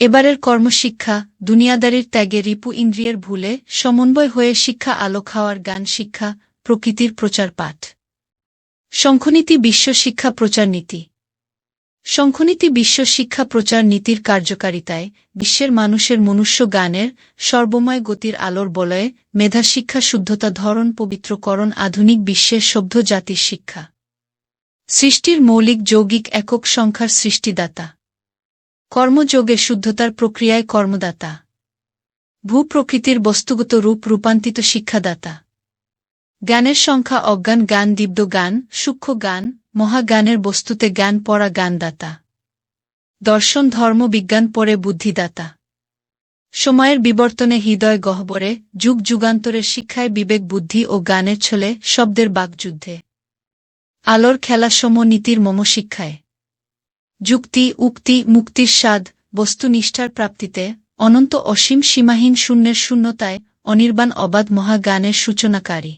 এবারের কর্মশিক্ষা দুনিয়াদারির ত্যাগে রিপু ইন্দ্রিয়ের ভুলে সমন্বয় হয়ে শিক্ষা আলো খাওয়ার গান শিক্ষা, প্রকৃতির প্রচার পাঠ শঙ্খনীতি বিশ্ব শিক্ষা প্রচার নীতি। শঙ্খনীতি বিশ্ব শিক্ষা প্রচার নীতির কার্যকারিতায় বিশ্বের মানুষের মনুষ্য গানের সর্বময় গতির আলোর বলয়ে মেধা শিক্ষা, শুদ্ধতা, ধরন, পবিত্রকরণ, আধুনিক বিশ্বের সভ্য জাতির শিক্ষা। সৃষ্টির মৌলিক যৌগিক একক সংখ্যার সৃষ্টিদাতা। কর্মযোগে শুদ্ধতার প্রক্রিয়ায় কর্মদাতা। ভূপ্রকৃতির বস্তুগত রূপ রূপান্তিত শিক্ষাদাতা। জ্ঞানের সংখ্যা অজ্ঞান গান দিব্য গান সূক্ষ্ম গান মহাগানের বস্তুতে জ্ঞান পড়া গানদাতা দর্শন, ধর্ম, বিজ্ঞান পরে বুদ্ধিদাতা। সময়ের বিবর্তনে হৃদয় গহ্বরে, যুগ যুগান্তরের শিক্ষায় বিবেক, বুদ্ধি ও গানের ছলে শব্দের বাকযুদ্ধে। আলোর খেলা সম নীতির মম শিক্ষায়। যুক্তি, উক্তি, মুক্তির স্বাদ, বস্তুনিষ্ঠার প্রাপ্তিতে, অনন্ত অসীম সীমাহীন শূন্যের শূন্যতায়, অনির্বাণ অবাধ মহাগানের সূচনাকারী।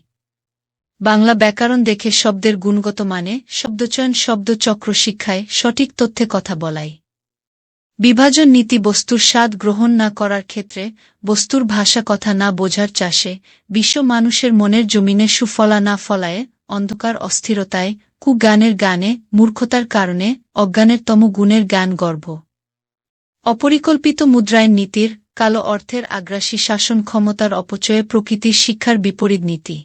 বাংলা ব্যাকরণ দেখে শব্দের গুণগত মানে শব্দচয়ন শব্দচক্র শিক্ষায় সঠিক তথ্যে কথা বলাই। বিভাজন নীতি বস্তুর স্বাদ গ্রহণ না করার ক্ষেত্রে, বস্তুর ভাষা কথা না বোঝার চাষে, বিশ্ব মানুষের মনের জমিনে সুফলা না ফলায়, অন্ধকার অস্থিরতায় কুগানের গানে মূর্খতার কারণে, অজ্ঞানের তম গুণের জ্ঞান গর্ব। অপরিকল্পিত মুদ্রায়ন নীতির, কালো অর্থের আগ্রাসী শাসন ক্ষমতার অপচয়ে প্রকৃতির শিক্ষার বিপরীত নীতি।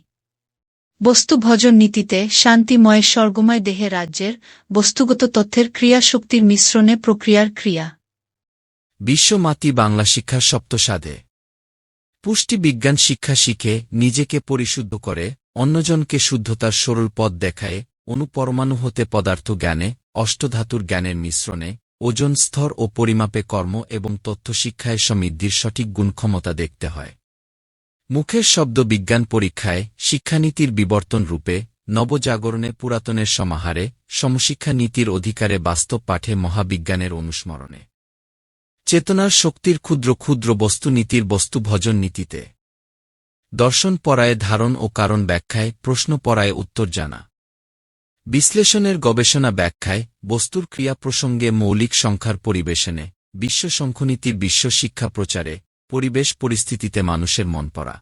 বস্তু ভজন নীতিতে শান্তিময় স্বর্গময় দেহে রাজ্যের, বস্তুগত তথ্যের ক্রিয়াশক্তির মিশ্রণে প্রক্রিয়ার ক্রিয়া। বিশ্বমাতি বাংলা শিক্ষার সপ্তসাদে। পুষ্টি বিজ্ঞান শিক্ষা শিখে নিজেকে পরিশুদ্ধ করে, অন্যজনকে শুদ্ধতার সরল পথ দেখায় অনুপরমাণু হতে পদার্থ জ্ঞানে, অষ্টধাতুর জ্ঞানের মিশ্রণে, ওজন স্তর ও পরিমাপে কর্ম এবং তথ্য শিক্ষায় সমৃদ্ধির সঠিক গুণক্ষমতা দেখতে হয়। মুখের শব্দ বিজ্ঞান পরীক্ষায় শিক্ষানীতির বিবর্তন রূপে, নবজাগরণে পুরাতনের সমাহারে, সমশিক্ষা নীতির অধিকারে বাস্তব পাঠে মহাবিজ্ঞানের অনুস্মরণে। চেতনার শক্তির ক্ষুদ্র ক্ষুদ্র বস্তু নীতির বস্তু ভজন নীতিতে। দর্শন পরায় ধারণ ও কারণ ব্যাখ্যায় প্রশ্ন পরায় উত্তর জানা। বিশ্লেষণের গবেষণা ব্যাখ্যায় বস্তুর ক্রিয়া প্রসঙ্গে মৌলিক সংখ্যার পরিবেশনে, বিশ্ব সংখ্যনীতির বিশ্ব শিক্ষা প্রচারে, পরিবেশ পরিস্থিতিতে মানুষের মন পড়া।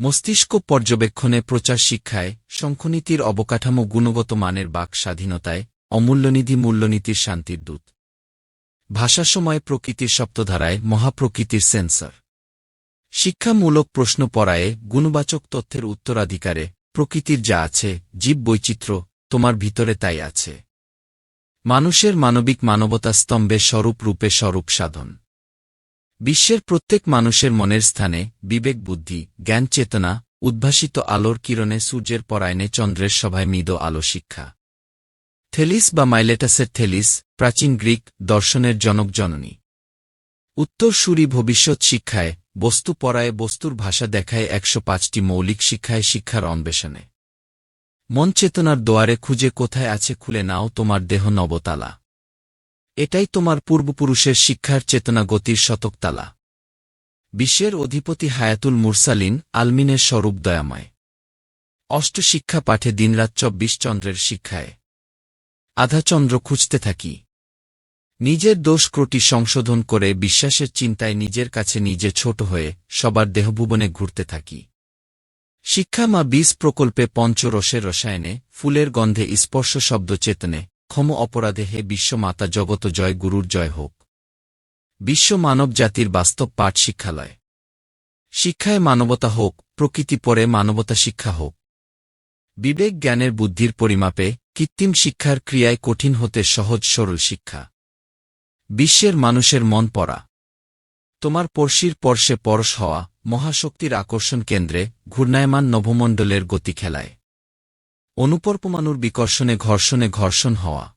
মস্তিষ্ক পর্যবেক্ষণে প্রচার শিক্ষায় সংখ্যনীতির অবকাঠামো গুণগত মানের বাক স্বাধীনতায় অমূল্যনিধি মূল্যনীতির শান্তির দূত। ভাষা সময় প্রকৃতির সপ্তধারায় মহাপ্রকৃতির সেন্সর। শিক্ষামূলক প্রশ্ন পড়ায়ে গুণবাচক তথ্যের উত্তরাধিকারে প্রকৃতির যা আছে জীব বৈচিত্র্য তোমার ভিতরে তাই আছে। মানুষের মানবিক মানবতা স্তম্ভে স্বরূপ রূপে স্বরূপ সাধন। বিশ্বের প্রত্যেক মানুষের মনের স্থানে বিবেক, বুদ্ধি, জ্ঞান, চেতনা, উদ্ভাসিত আলোর কিরণে সূর্যের পরায়ণে চন্দ্রের সভায় মৃদ আলো শিক্ষা। থেলিস বা মাইলেটাসের থেলিস, প্রাচীন গ্রিক, দর্শনের জনক জননী। উত্তরসূরি ভবিষ্যৎ শিক্ষায়, বস্তু পড়ায় বস্তুর ভাষা দেখায় একশো পাঁচটি মৌলিক শিক্ষায় শিক্ষার অন্বেষণে। মন চেতনার দোয়ারে খুঁজে কোথায় আছে খুলে নাও তোমার দেহ নবতালা। এটাই তোমার পূর্বপুরুষের শিক্ষার চেতনা গতির শতকতালা। বিশ্বের অধিপতি হায়াতুল মুরসালিন আলমিনের স্বরূপ দয়াময়। অষ্টশিক্ষা পাঠে দিনরাত চব্বিশ চন্দ্রের শিক্ষায়। আধাচন্দ্র খুঁজতে থাকি। নিজের দোষ ক্রটি সংশোধন করে বিশ্বাসের চিন্তায় নিজের কাছে নিজে ছোট হয়ে সবার দেহভুবনে ঘুরতে থাকি। শিক্ষা মা বীজ প্রকল্পে পঞ্চরসের রসায়নে, ফুলের গন্ধে স্পর্শ শব্দ চেতনে, ক্ষম অপরাধে হে বিশ্বমাতা জগত জয় গুরুর জয় হোক। বিশ্ব মানব জাতির বাস্তব পাঠ শিক্ষালয় শিক্ষায় মানবতা হোক, প্রকৃতি পরে মানবতা শিক্ষা হোক। বিবেক জ্ঞানের বুদ্ধির পরিমাপে, কৃত্রিম শিক্ষার ক্রিয়ায় কঠিন হতে সহজ সরল শিক্ষা। বিশ্বের মানুষের মন পড়া। তোমার পড়শির পর্শে পরশ হওয়া, মহাশক্তির আকর্ষণ কেন্দ্রে ঘূর্ণায়মান নভমণ্ডলের গতি খেলায়। অনুপর্পমানুর বিকর্ষণে ঘর্ষণে ঘর্ষণ হওয়া।